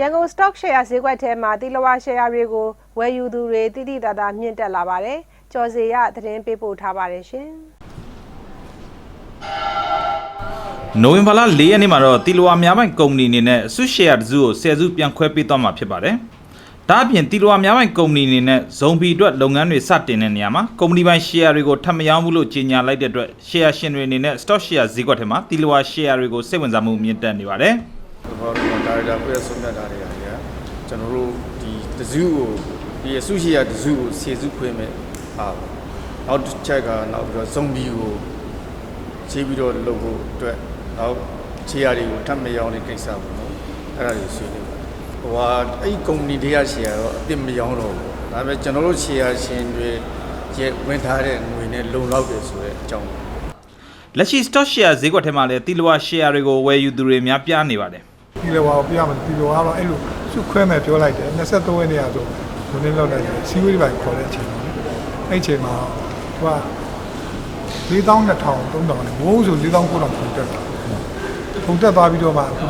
ရန်ကုန် stock share ဈေးကွက်ထဲမှာတီလဝါ share တွေကိုဝယ်ယူသူတွေတိတိတသာမြင့်တက်လာပါတယ်။ကျော်စီရသတင်းပေးပို့ထားပါတယ်ရှင်။နိုဝင်ဘာလ၄ရက်နေ့မှာတော့တီလဝါများပိုင်ကုမ္ပဏီအနေနဲ့အစုရှယ်ယာတစ်စုကို10စုပြန်ခွဲပေးသွားမှာဖြစ်ပါတယ်။ဒါအပြင်တီလဝါများပိုင်ကုမ္ပဏီအနေနဲ့ဇုံဘီအတွက်လုပ်ငန်းတွေစတင်တဲ့နေရာမှာကုမ္ပဏီပိုင်ရှယ်ယာတွေကိုထပ်မရောင်းဘူးလို့ကြေညာလိုက်တဲ့အတွက်ရှယ်ယာရှင်တွေအနေနဲ့ stock share ဈေးကွက်ထဲမှာတီလဝါရှယ်ယာတွေကိုစိတ်ဝင်စားမှုမြင့်တက်နေပါတယ်။ ဘောတော့ဒါရတာပြည့်ဆုံးတတ်တာတွေဟာကြီးကျွန်တော်တို့ဒီတစုကိုဒီအစုရှိရတစုကိုခြေစုခွေးမဲ့ဟာနောက်တစ်ချက်ကနောက်ပြီးတော့ဇုံဘီကိုခြေပြီးတော့လုပ်ဖို့အတွက်နောက်ခြေရတွေကိုထပ်မရောင်းတဲ့ကိစ္စပေါ့နော်အဲ့ဒါတွေဆွေးနွေးပါတယ်ဟိုဟာအဲ့ဒီကုမ္ပဏီတွေကရှယ်ယာတော့အစ်စ်မရောင်းတော့ဘူးဒါပေမဲ့ကျွန်တော်တို့ရှယ်ယာရှင်တွေရဲ့ဝင်ထားတဲ့ငွေနဲ့လုံလောက်တယ်ဆိုတဲ့အကြောင်းလက်ရှိ stock share ဈေးကွက်ထဲမှာလည်းတီလဝါ share တွေကိုဝယ်ယူသူတွေများပြားနေပါတယ် ဒီလိုပါကိုပြရမယ်ဒီလိုကတော့အဲ့လိုစုခွဲမဲ့ပြောလိုက်တယ်23ရက်နေ့ကဆိုဘုန်းကြီးလောက်လိုက်တယ်စီဝေးတွေပဲခေါ်တဲ့အချိန်ပေါ့အဲ့အချိန်မှာသူက4200 3000နဲ့ဝိုးဆို4900ပုံတက်တာပုံတက်သွားပြီးတော့မှအခု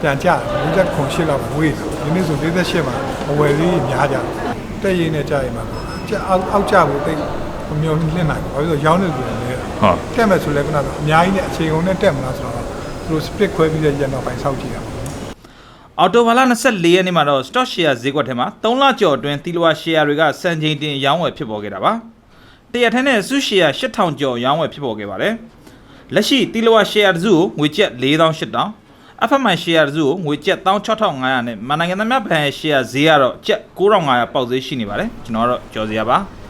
ပြန်ကြတယ်50ခု8လောက်ဝေးဒီနေ့ဆို48မှာအဝယ်လေးများကြတယ်တက်ရင်းနဲ့ကြာရင်မှာကြအောက်အောက်ကြဖို့တိတ်မမျောလင့်နိုင်ဘူးဘာလို့လဲဆိုတော့ရောင်းနေတယ်လေဟုတ်တက်မယ်ဆိုလဲခုနကအများကြီးနဲ့အခြေကုန်နဲ့တက်မလားဆိုတော့ သူတို့ split ခွဲပြီးတဲ့ရန်တော့ပိုင်းစောက်ကြည့်ရအောင်အော်တိုဘာလ24ရက်နေ့မှာတော့ stock share ဈေးကွက်ထဲမှာ3လကျော်အတွင်းတီလဝါ share တွေကစံချိန်တင်ရောင်းဝယ်ဖြစ်ပေါ်ခဲ့တာပါ။တရက်ထဲနဲ့စု share 8000ကျော်ရောင်းဝယ်ဖြစ်ပေါ်ခဲ့ပါတယ်။လက်ရှိတီလဝါ share တစ်စုကိုငွေကျပ်4800 FMI share တစ်စုကိုငွေကျပ်16500နဲ့မန်နိုင်ငံသားများဘဏ်ရဲ့ share ဈေးကတော့ကျပ်9500ပေါက်ဈေးရှိနေပါတယ်။ကျွန်တော်ကတော့ကြော်စရာပါ။